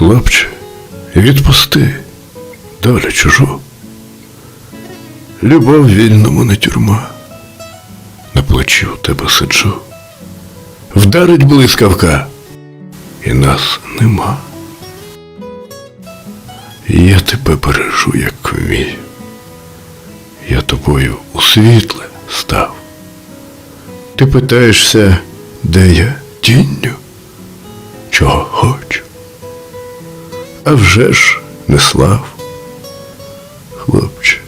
Хлопче, відпусти долю чужу. Любов вільному не тюрма. На плечі у тебе сиджу. Вдарить блискавка, і нас нема. Я тебе бережу, як вмію. Я тобою у світле став. Ти питаєшся, де я тінню, чого хочу. А вже ж не слав. Хлопче,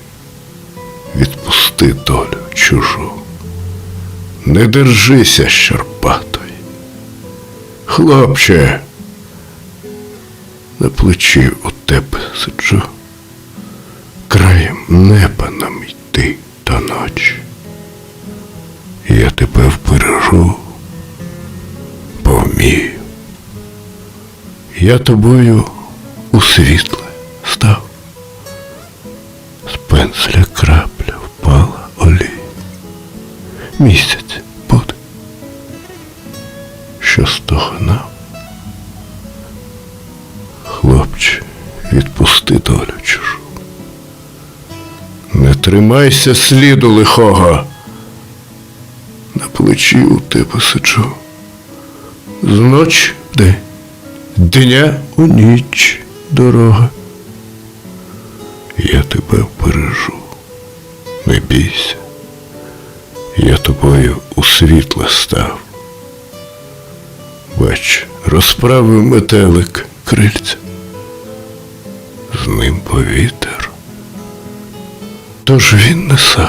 відпусти долю чужу. Не держися, щербатой. Хлопче, на плечі у тебе сиджу. Краєм неба нам йти до ночі. Я тебе вбережу, бо вмію. Я тобою у світле став. З пензля крапля впала олій. Місяць буде, що стогнав. Хлопче, відпусти долю чужу. Не тримайся сліду лихого. На плечі у тебе сиджу. З ночі день, дня у ніч дорога. Я тебе вбережу, не бійся. Я тобою у світле став. Бач, розправив метелик крильця. З ним повітер. Тож він неса